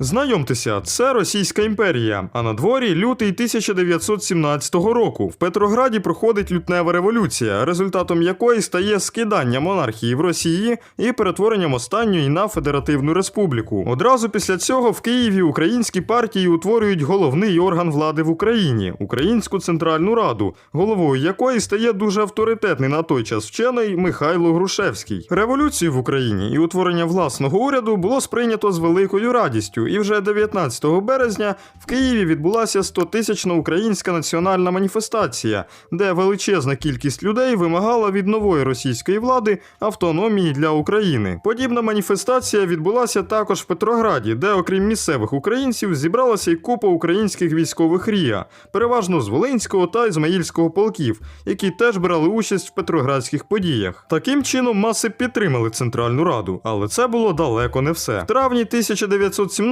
Знайомтеся, це Російська імперія. А на дворі лютий 1917 року. В Петрограді проходить лютнева революція, результатом якої стає скидання монархії в Росії і перетворенням останньої на федеративну республіку. Одразу після цього в Києві українські партії утворюють головний орган влади в Україні Українську Центральну Раду, головою якої стає дуже авторитетний на той час вчений Михайло Грушевський. Революцію в Україні і утворення власного уряду було сприйнято з великою радістю, і вже 19 березня в Києві відбулася 100-тисячна українська національна маніфестація, де величезна кількість людей вимагала від нової російської влади автономії для України. Подібна маніфестація відбулася також в Петрограді, де, окрім місцевих українців, зібралася й купа українських військових рія, переважно з Волинського та Ізмаїльського полків, які теж брали участь в петроградських подіях. Таким чином маси підтримали Центральну Раду, але це було далеко не все. В травні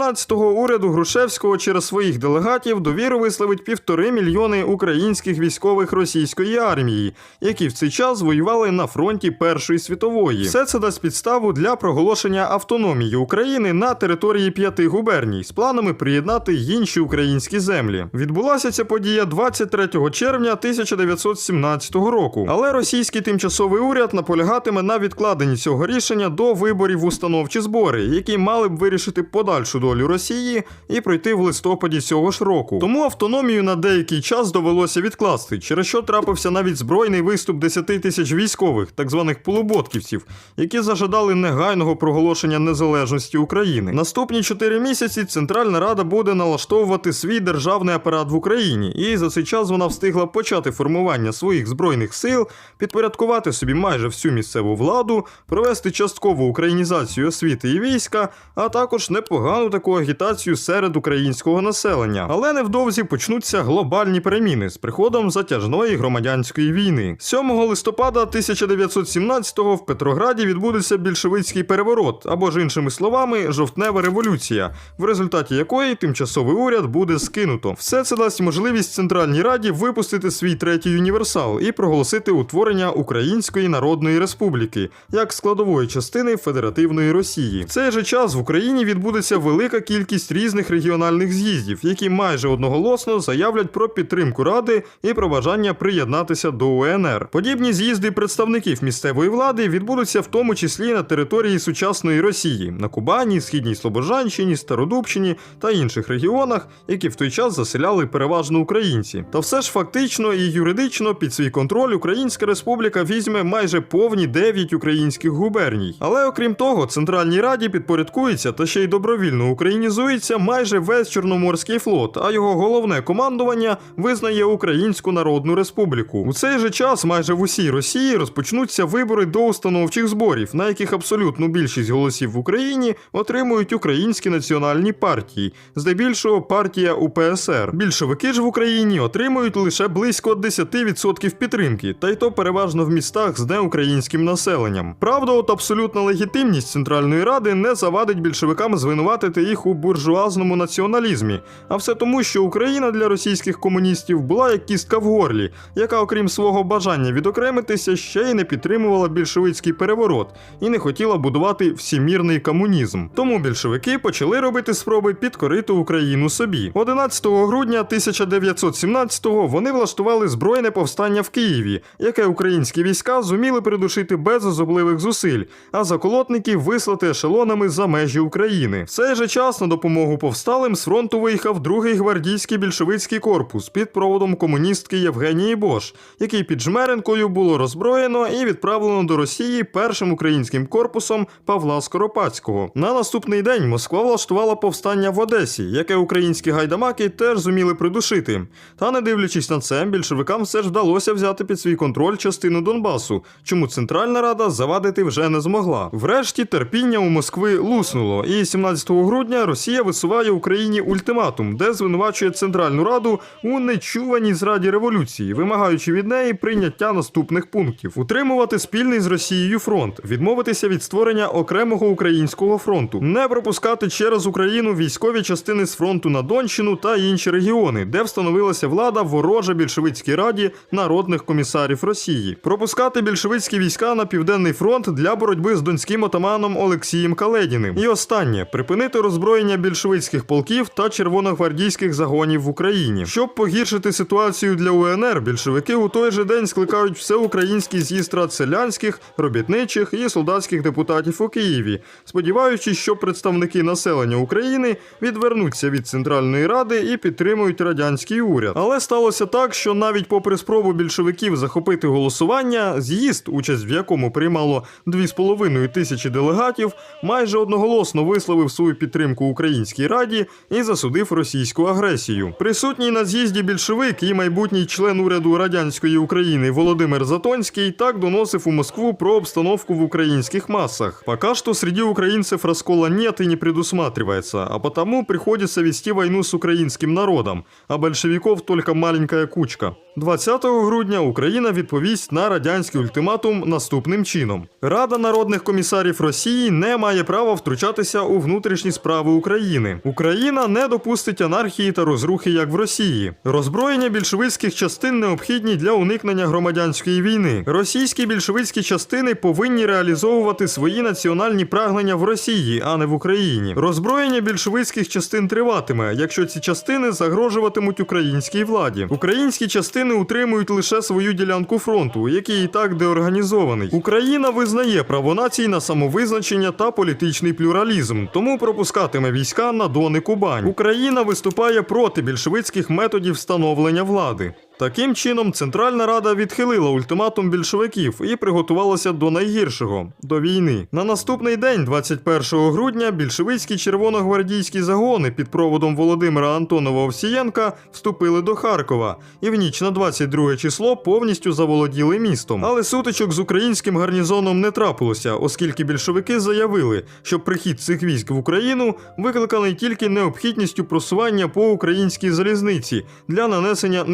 1917-го уряду Грушевського через своїх делегатів довіру висловить півтори мільйони українських військових російської армії, які в цей час воювали на фронті Першої світової. Все це дасть підставу для проголошення автономії України на території п'яти губерній з планами приєднати інші українські землі. Відбулася ця подія 23 червня 1917 року, але російський тимчасовий уряд наполягатиме на відкладенні цього рішення до виборів установчі збори, які мали б вирішити подальшу долю Росії і пройти в листопаді цього ж року. Тому автономію на деякий час довелося відкласти, через що трапився навіть збройний виступ 10 тисяч військових, так званих полуботківців, які зажадали негайного проголошення незалежності України. Наступні чотири місяці Центральна Рада буде налаштовувати свій державний апарат в Україні, і за цей час вона встигла почати формування своїх збройних сил, підпорядкувати собі майже всю місцеву владу, провести часткову українізацію освіти і війська, а також непогану таку агітацію серед українського населення. Але невдовзі почнуться глобальні переміни з приходом затяжної громадянської війни. 7 листопада 1917-го в Петрограді відбудеться більшовицький переворот, або ж іншими словами, жовтнева революція, в результаті якої тимчасовий уряд буде скинуто. Все це дасть можливість Центральній Раді випустити свій третій універсал і проголосити утворення Української Народної Республіки як складової частини Федеративної Росії. В цей же час в Україні відбудеться велика кількість різних регіональних з'їздів, які майже одноголосно заявлять про підтримку ради і про бажання приєднатися до УНР. Подібні з'їзди представників місцевої влади відбудуться в тому числі на території сучасної Росії на Кубані, Східній Слобожанщині, Стародубщині та інших регіонах, які в той час заселяли переважно українці. Та все ж фактично і юридично під свій контроль Українська Республіка візьме майже повні 9 українських губерній. Але окрім того, Центральній Раді підпорядкується та ще й добровільно українізується майже весь Чорноморський флот, а його головне командування визнає Українську Народну Республіку. У цей же час майже в усій Росії розпочнуться вибори до установчих зборів, на яких абсолютну більшість голосів в Україні отримують українські національні партії, здебільшого партія УПСР. Більшовики ж в Україні отримують лише близько 10% підтримки, та й то переважно в містах з неукраїнським населенням. Правда, от абсолютна легітимність Центральної Ради не завадить більшовикам звинуватити їх у буржуазному націоналізмі, а все тому, що Україна для російських комуністів була як кістка в горлі, яка, окрім свого бажання відокремитися, ще й не підтримувала більшовицький переворот і не хотіла будувати всімірний комунізм. Тому більшовики почали робити спроби підкорити Україну собі. 11 грудня 1917-го вони влаштували збройне повстання в Києві, яке українські війська зуміли придушити без особливих зусиль, а заколотників вислати ешелонами за межі України. В цей же час на допомогу повсталим з фронту виїхав другий гвардійський більшовицький корпус під проводом комуністки Євгенії Бош, який під Жмеренкою було роззброєно і відправлено до Росії першим українським корпусом Павла Скоропадського. На наступний день Москва влаштувала повстання в Одесі, яке українські гайдамаки теж зуміли придушити. Та не дивлячись на це, більшовикам все ж вдалося взяти під свій контроль частину Донбасу, чому Центральна Рада завадити вже не змогла. Врешті терпіння у Москви луснуло, і 17 грудня Росія висуває Україні ультиматум, де звинувачує Центральну Раду у нечуваній зраді революції, вимагаючи від неї прийняття наступних пунктів: утримувати спільний з Росією фронт, відмовитися від створення окремого українського фронту, не пропускати через Україну військові частини з фронту на Донщину та інші регіони, де встановилася влада ворожа більшовицькій раді народних комісарів Росії, пропускати більшовицькі війська на південний фронт для боротьби з донським отаманом Олексієм Каледіним. І останнє припинити розрушення роззброєння більшовицьких полків та червоногвардійських загонів в Україні. Щоб погіршити ситуацію для УНР, більшовики у той же день скликають всеукраїнський з'їзд рад селянських, робітничих і солдатських депутатів у Києві, сподіваючись, що представники населення України відвернуться від Центральної Ради і підтримують радянський уряд. Але сталося так, що навіть попри спробу більшовиків захопити голосування, з'їзд, участь в якому приймало 2,5 тисячі делегатів, майже одноголосно висловив свою підтримку Українській Раді і засудив російську агресію. Присутній на з'їзді більшовик і майбутній член уряду радянської України Володимир Затонський так доносив у Москву про обстановку в українських массах. Пока что среди украинцев раскола нет и не предусматривается, а потому приходится вести войну с украинским народом, а большевиков только маленькая кучка. 20 грудня Україна відповість на радянський ультиматум наступним чином: Рада народних комісарів Росії не має права втручатися у внутрішні справи України. Україна не допустить анархії та розрухи, як в Росії. Роззброєння більшовицьких частин необхідні для уникнення громадянської війни. Російські більшовицькі частини повинні реалізовувати свої національні прагнення в Росії, а не в Україні. Роззброєння більшовицьких частин триватиме, якщо ці частини загрожуватимуть українській владі. Українські частини утримують лише свою ділянку фронту, який і так деорганізований. Україна визнає право націй на самовизначення та політичний плюралізм, тому пропускатиме війська на Дон і Кубань. Україна виступає проти більшовицьких методів встановлення влади. Таким чином, Центральна Рада відхилила ультиматум більшовиків і приготувалася до найгіршого до війни. На наступний день, 21 грудня, більшовицькі червоногвардійські загони під проводом Володимира Антонова Овсієнка вступили до Харкова і в ніч на 22 число повністю заволоділи містом. Але сутичок з українським гарнізоном не трапилося, оскільки більшовики заявили, що прихід цих військ в Україну викликаний тільки необхідністю просування по українській залізниці для нанесення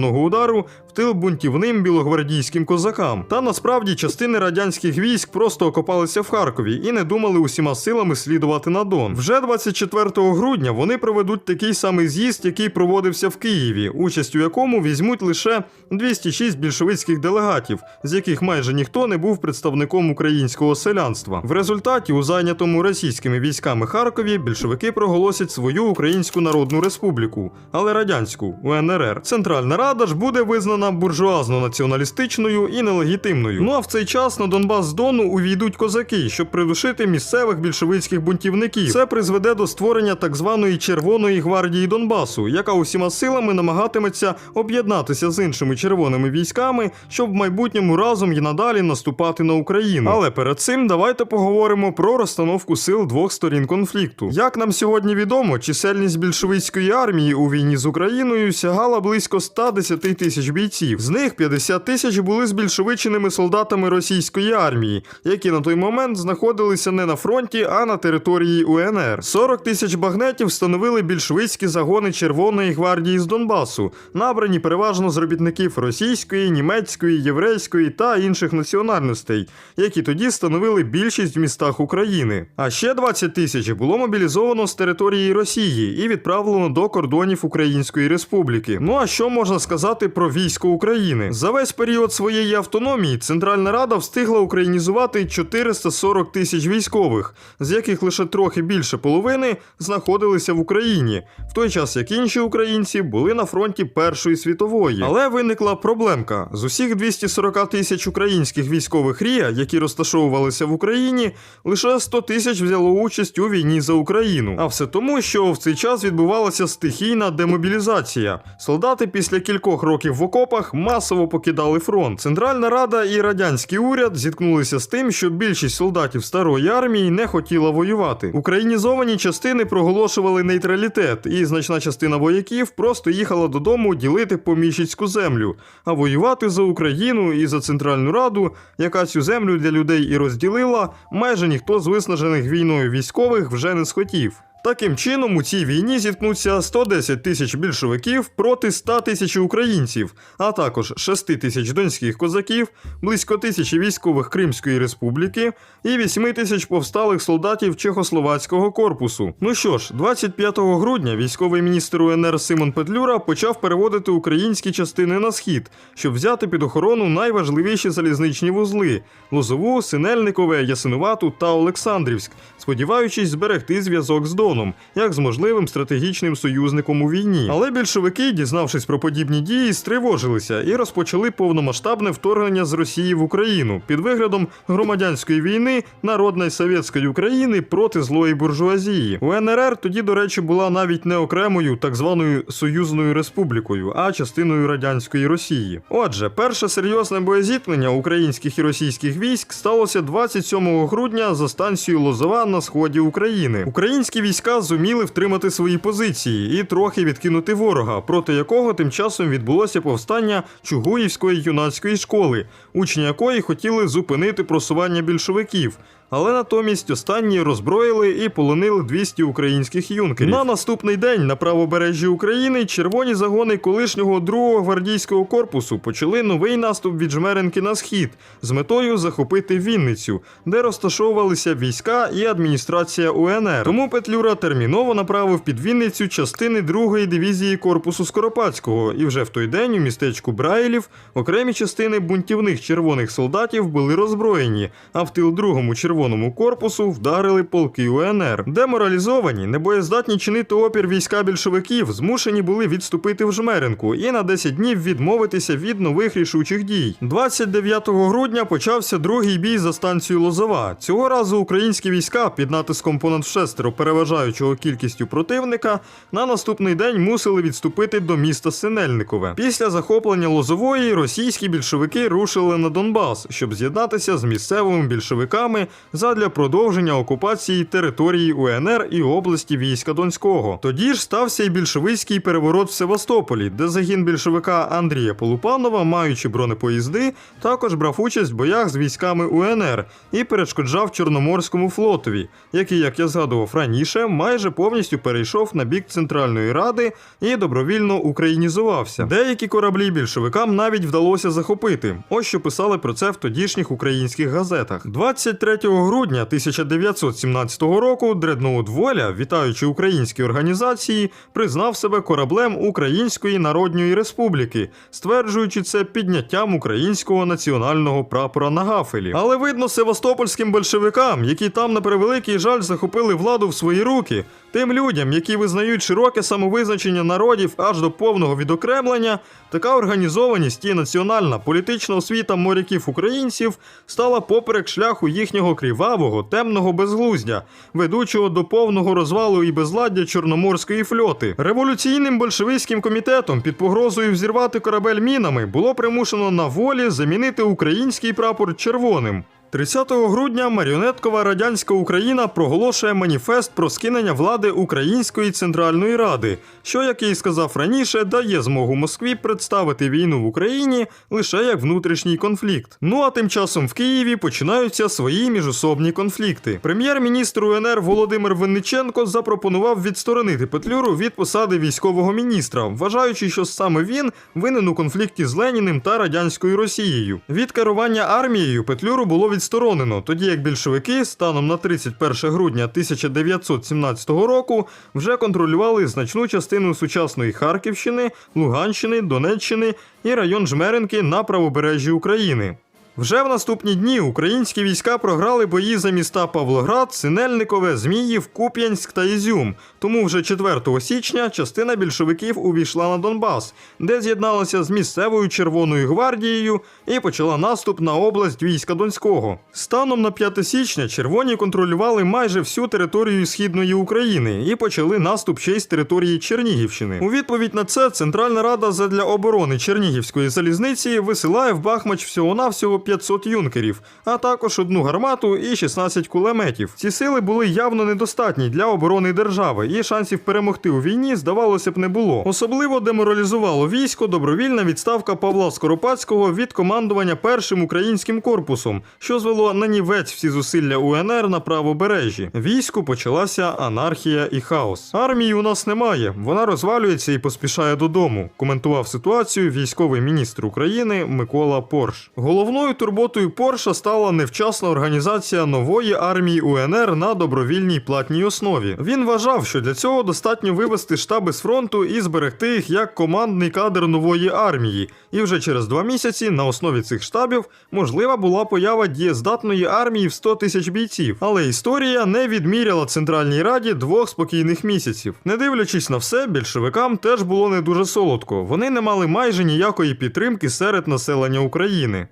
несподіваного удару в тил бунтівним білогвардійським козакам. Та насправді частини радянських військ просто окопалися в Харкові і не думали усіма силами слідувати на Дон. Вже 24 грудня вони проведуть такий самий з'їзд, який проводився в Києві, участь у якому візьмуть лише 206 більшовицьких делегатів, з яких майже ніхто не був представником українського селянства. В результаті у зайнятому російськими військами Харкові більшовики проголосять свою Українську Народну Республіку, але радянську УНРР. Центральна Рада ж буде визнана буржуазно-націоналістичною і нелегітимною. Ну а в цей час на Донбас з Дону увійдуть козаки, щоб придушити місцевих більшовицьких бунтівників. Це призведе до створення так званої Червоної гвардії Донбасу, яка усіма силами намагатиметься об'єднатися з іншими червоними військами, щоб в майбутньому разом і надалі наступати на Україну. Але перед цим давайте поговоримо про розстановку сил двох сторін конфлікту. Як нам сьогодні відомо, чисельність більшовицької армії у війні з Україною сягала близько 110 тисяч бійців. З них 50 тисяч були збільшовиченими солдатами російської армії, які на той момент знаходилися не на фронті, а на території УНР. 40 тисяч багнетів становили більшовицькі загони Червоної гвардії з Донбасу, набрані переважно з робітників російської, німецької, єврейської та інших національностей, які тоді становили більшість в містах України. А ще 20 тисяч було мобілізовано з території Росії і відправлено до кордонів Української Республіки. Ну а що можна сказати про військо України? За весь період своєї автономії Центральна Рада встигла українізувати 440 тисяч військових, з яких лише трохи більше половини знаходилися в Україні, в той час як інші українці були на фронті Першої світової. Але виникла проблемка: з усіх 240 тисяч українських військових рія, які розташовувалися в Україні, лише 100 тисяч взяло участь у війні за Україну. А все тому, що в цей час відбувалася стихійна демобілізація. Солдати після кількох років в окопах масово покидали фронт. Центральна Рада і радянський уряд зіткнулися з тим, що більшість солдатів старої армії не хотіла воювати. Українізовані частини проголошували нейтралітет, і значна частина вояків просто їхала додому ділити поміщицьку землю, а воювати за Україну і за Центральну Раду, яка цю землю для людей і розділила, майже ніхто з виснажених війною військових вже не схотів. Таким чином, у цій війні зіткнуться 110 тисяч більшовиків проти 100 тисяч українців, а також 6 тисяч донських козаків, близько тисячі військових Кримської республіки і 8 тисяч повсталих солдатів Чехословацького корпусу. Ну що ж, 25 грудня військовий міністр УНР Симон Петлюра почав переводити українські частини на схід, щоб взяти під охорону найважливіші залізничні вузли Лозову, Синельникове, Ясинувату та Олександрівськ, сподіваючись зберегти зв'язок з Доном. Регіоном, як з можливим стратегічним союзником у війні. Але більшовики, дізнавшись про подібні дії, стривожилися і розпочали повномасштабне вторгнення з Росії в Україну під виглядом громадянської війни Народної Совєтської України проти злої буржуазії. УНРР тоді, до речі, була навіть не окремою так званою союзною республікою, а частиною радянської Росії. Отже, перше серйозне боєзіткнення українських і російських військ сталося 27 грудня за станцією Лозова на сході України. Українські війська зуміли втримати свої позиції і трохи відкинути ворога, проти якого тим часом відбулося повстання Чугуївської юнацької школи, учні якої хотіли зупинити просування більшовиків. Але натомість останні роззброїли і полонили 200 українських юнкерів. На наступний день на правобережжі України червоні загони колишнього 2-го гвардійського корпусу почали новий наступ від Жмеренки на схід з метою захопити Вінницю, де розташовувалися війська і адміністрація УНР. Тому Петлюра терміново направив під Вінницю частини 2-ї дивізії корпусу Скоропадського, і вже в той день у містечку Брайлів окремі частини бунтівних червоних солдатів були роззброєні, а в тил другому червоному корпусу вдарили полки УНР. Деморалізовані, небоєздатні чинити опір війська більшовиків, змушені були відступити в Жмеренку і на 10 днів відмовитися від нових рішучих дій. 29 грудня почався другий бій за станцією Лозова. Цього разу українські війська під натиском понад шестеро переважаючого кількістю противника на наступний день мусили відступити до міста Синельникове. Після захоплення Лозової російські більшовики рушили на Донбас, щоб з'єднатися з місцевими більшовиками задля продовження окупації території УНР і області війська Донського. Тоді ж стався і більшовицький переворот в Севастополі, де загін більшовика Андрія Полупанова, маючи бронепоїзди, також брав участь в боях з військами УНР і перешкоджав Чорноморському флотові, який, як я згадував раніше, майже повністю перейшов на бік Центральної Ради і добровільно українізувався. Деякі кораблі більшовикам навіть вдалося захопити. Ось що писали про це в тодішніх українських газетах. 23 грудня 1917 року Дредноут Воля, вітаючи українські організації, признав себе кораблем Української Народної Республіки, стверджуючи це підняттям українського національного прапора на гафелі. Але видно, севастопольським большевикам, які там на превеликий жаль захопили владу в свої руки, тим людям, які визнають широке самовизначення народів аж до повного відокремлення, така організованість і національна політична освіта моряків українців стала поперек шляху їхнього кривавого, темного безглуздя, ведучого до повного розвалу і безладдя Чорноморської фльоти. Революційним большевистським комітетом під погрозою взірвати корабель мінами було примушено на волі замінити український прапор червоним. 30 грудня маріонеткова радянська Україна проголошує маніфест про скинення влади Української центральної ради, що, як я й сказав раніше, дає змогу Москві представити війну в Україні лише як внутрішній конфлікт. Ну а тим часом в Києві починаються свої міжособні конфлікти. Прем'єр-міністр УНР Володимир Винниченко запропонував відсторонити Петлюру від посади військового міністра, вважаючи, що саме він винен у конфлікті з Леніним та радянською Росією. Від керування армією Петлюру було відсторонено, тоді як більшовики станом на 31 грудня 1917 року вже контролювали значну частину сучасної Харківщини, Луганщини, Донеччини і район Жмеренки на правобережжі України. Вже в наступні дні українські війська програли бої за міста Павлоград, Синельникове, Зміїв, Куп'янськ та Ізюм. Тому вже 4 січня частина більшовиків увійшла на Донбас, де з'єдналася з місцевою Червоною гвардією і почала наступ на область війська Донського. Станом на 5 січня червоні контролювали майже всю територію східної України і почали наступ ще й з території Чернігівщини. У відповідь на це Центральна Рада задля оборони Чернігівської залізниці висилає в Бахмач всього-навсього 500 юнкерів, а також одну гармату і 16 кулеметів. Ці сили були явно недостатні для оборони держави, і шансів перемогти у війні, здавалося б, не було. Особливо деморалізувало військо добровільна відставка Павла Скоропадського від командування першим українським корпусом, що звело на нівець всі зусилля УНР на правобережжі. Війську почалася анархія і хаос. Армії у нас немає, вона розвалюється і поспішає додому. Коментував ситуацію військовий міністр України Микола Порш. Головною Головною турботою Порша стала невчасна організація нової армії УНР на добровільній платній основі. Він вважав, що для цього достатньо вивести штаби з фронту і зберегти їх як командний кадр нової армії. І вже через два місяці на основі цих штабів можлива була поява дієздатної армії в 100 тисяч бійців. Але історія не відміряла Центральній Раді двох спокійних місяців. Не дивлячись на все, більшовикам теж було не дуже солодко. Вони не мали майже ніякої підтримки серед населення України.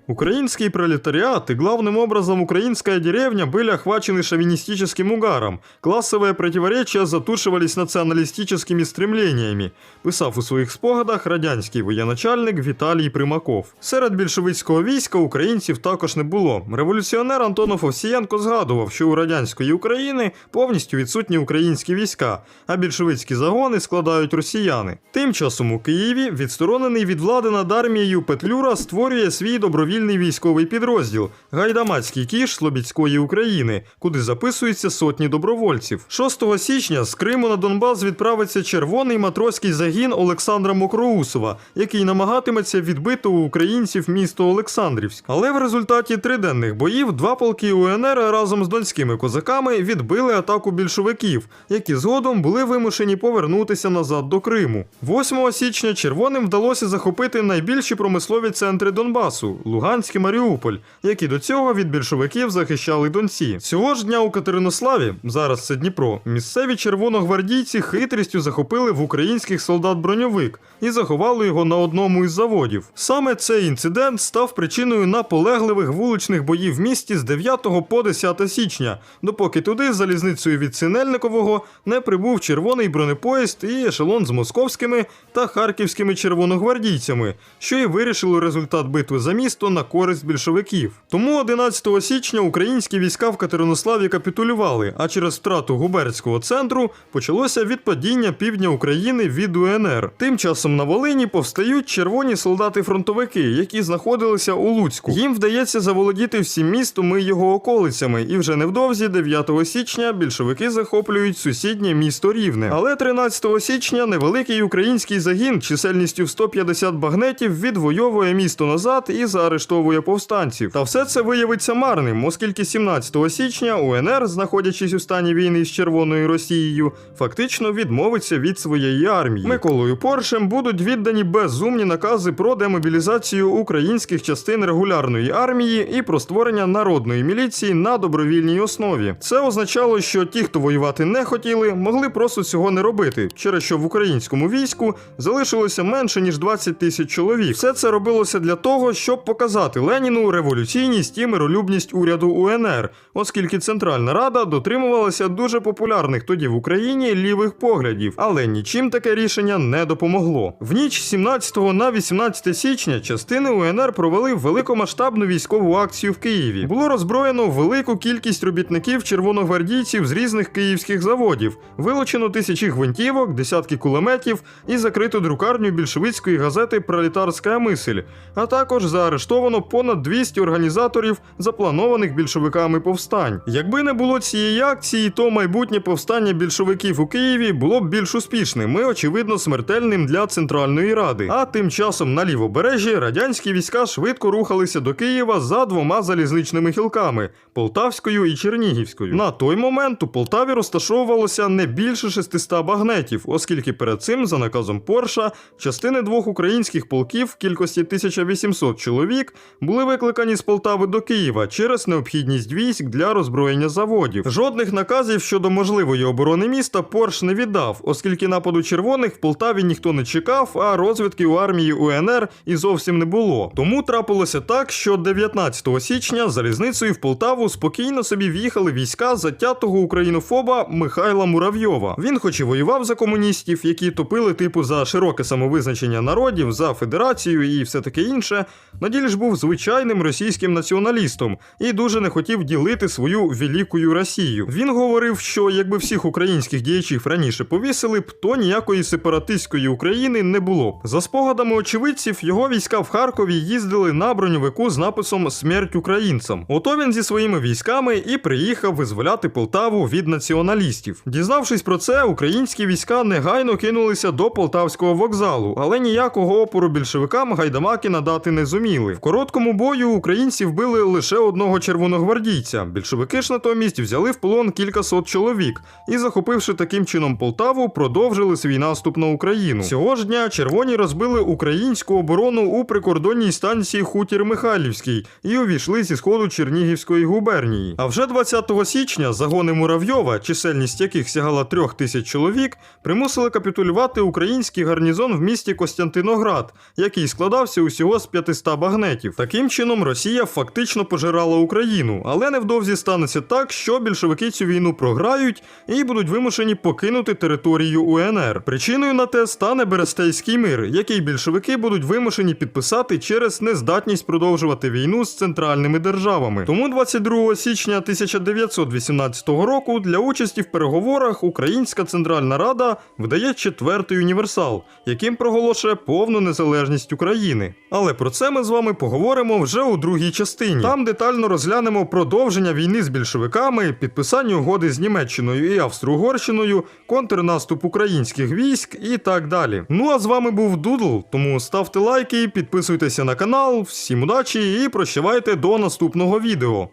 Український пролетариат и главным образом украинская деревня были охвачены шовинистическим угаром. Классовые противоречия затушивались националистическими стремлениями, писав у своїх спогадах радянський воєначальник Віталій Примаков. Серед більшовицького війська українців також не було. Революціонер Антонов Овсієнко згадував, що у радянської України повністю відсутні українські війська, а більшовицькі загони складають росіяни. Тим часом у Києві відсторонений від влади над армією Петлюра створює свій добровільний військовий підрозділ Гайдамацький кіш Слобідської України, куди записуються сотні добровольців. 6 січня з Криму на Донбас відправиться червоний матроський загін Олександра Мокроусова, який намагатиметься відбити у українців місто Олександрівськ. Але в результаті триденних боїв два полки УНР разом з донськими козаками відбили атаку більшовиків, які згодом були вимушені повернутися назад до Криму. 8 січня червоним вдалося захопити найбільші промислові центри Донбасу Луганськ і Маріуполь, які до цього від більшовиків захищали донці. Цього ж дня у Катеринославі, зараз це Дніпро, місцеві червоногвардійці хитрістю захопили в українських солдат броньовик і заховали його на одному із заводів. Саме цей інцидент став причиною наполегливих вуличних боїв в місті з 9 по 10 січня, допоки туди залізницею від Синельникового не прибув червоний бронепоїзд і ешелон з московськими та харківськими червоногвардійцями, що і вирішило результат битви за місто на користь більшовиків. Тому 11 січня українські війська в Катеринославі капітулювали, а через втрату губернського центру почалося відпадіння півдня України від УНР. Тим часом на Волині повстають червоні солдати-фронтовики, які знаходилися у Луцьку. Їм вдається заволодіти всім містом і його околицями, і вже невдовзі, 9 січня, більшовики захоплюють сусіднє місто Рівне. Але 13 січня невеликий український загін чисельністю в 150 багнетів відвоює місто назад і заарештовує повстанців. Та все це виявиться марним, оскільки 17 січня УНР, знаходячись у стані війни з Червоною Росією, фактично відмовиться від своєї армії. Миколою Поршем будуть віддані безумні накази про демобілізацію українських частин регулярної армії і про створення народної міліції на добровільній основі. Це означало, що ті, хто воювати не хотіли, могли просто цього не робити, через що в українському війську залишилося менше ніж 20 тисяч чоловік. Все це робилося для того, щоб показати Леніну революційність і миролюбність уряду УНР, оскільки Центральна Рада дотримувалася дуже популярних тоді в Україні лівих поглядів, але нічим таке рішення не допомогло. В ніч 17 на 18 січня частини УНР провели великомасштабну військову акцію в Києві. Було роззброєно велику кількість робітників червоногвардійців з різних київських заводів, вилучено тисячі гвинтівок, десятки кулеметів і закрито друкарню більшовицької газети Пролетарська мисль, а також заарештовано понад 200 організаторів запланованих більшовиками повстань. Якби не було цієї акції, то майбутнє повстання більшовиків у Києві було б більш успішним і, очевидно, смертельним для Центральної Ради. А тим часом на лівобережжі радянські війська швидко рухалися до Києва за двома залізничними хілками Полтавською і Чернігівською. На той момент у Полтаві розташовувалося не більше 600 багнетів, оскільки перед цим, за наказом Порша, частини двох українських полків в кількості 1800 чоловік були викликані з Полтави до Києва через необхідність військ для роззброєння заводів. Жодних наказів щодо можливої оборони міста Порш не віддав, оскільки нападу червоних в Полтаві ніхто не чекав, а розвідки у армії УНР і зовсім не було. Тому трапилося так, що 19 січня залізницею в Полтаву спокійно собі в'їхали війська затятого українофоба Михайла Муравйова. Він, хоч і воював за комуністів, які топили типу за широке самовизначення народів, за федерацію і все таке інше, на ділі ж був звичайним російським націоналістом і дуже не хотів ділити свою великою Росію. Він говорив, що якби всіх українських діячів раніше повісили б, то ніякої сепаратистської України не було. б. За спогадами очевидців, його війська в Харкові їздили на броньовику з написом Смерть українцям. Ото він зі своїми військами і приїхав визволяти Полтаву від націоналістів. Дізнавшись про це, українські війська негайно кинулися до полтавського вокзалу, але ніякого опору більшовикам гайдамаки надати не зуміли. В короткому цьому бою українці вбили лише одного червоногвардійця. Більшовики ж натомість взяли в полон кількасот чоловік і, захопивши таким чином Полтаву, продовжили свій наступ на Україну. Цього ж дня червоні розбили українську оборону у прикордонній станції Хутір Михайлівський і увійшли зі сходу Чернігівської губернії. А вже 20 січня загони Муравйова, чисельність яких сягала трьох тисяч чоловік, примусили капітулювати український гарнізон в місті Костянтиноград, який складався усього з 500 багнетів. Таким чином, Росія фактично пожирала Україну, але невдовзі станеться так, що більшовики цю війну програють і будуть вимушені покинути територію УНР. Причиною на те стане Берестейський мир, який більшовики будуть вимушені підписати через нездатність продовжувати війну з центральними державами. Тому 22 січня 1918 року для участі в переговорах Українська Центральна Рада видає четвертий універсал, яким проголошує повну незалежність України. Але про це ми з вами поговоримо вже у другій частині. Там детально розглянемо продовження війни з більшовиками, підписання угоди з Німеччиною і Австро-Угорщиною, контрнаступ українських військ і так далі. Ну а з вами був Дудл, тому ставте лайки, підписуйтеся на канал, всім удачі і прощавайте до наступного відео.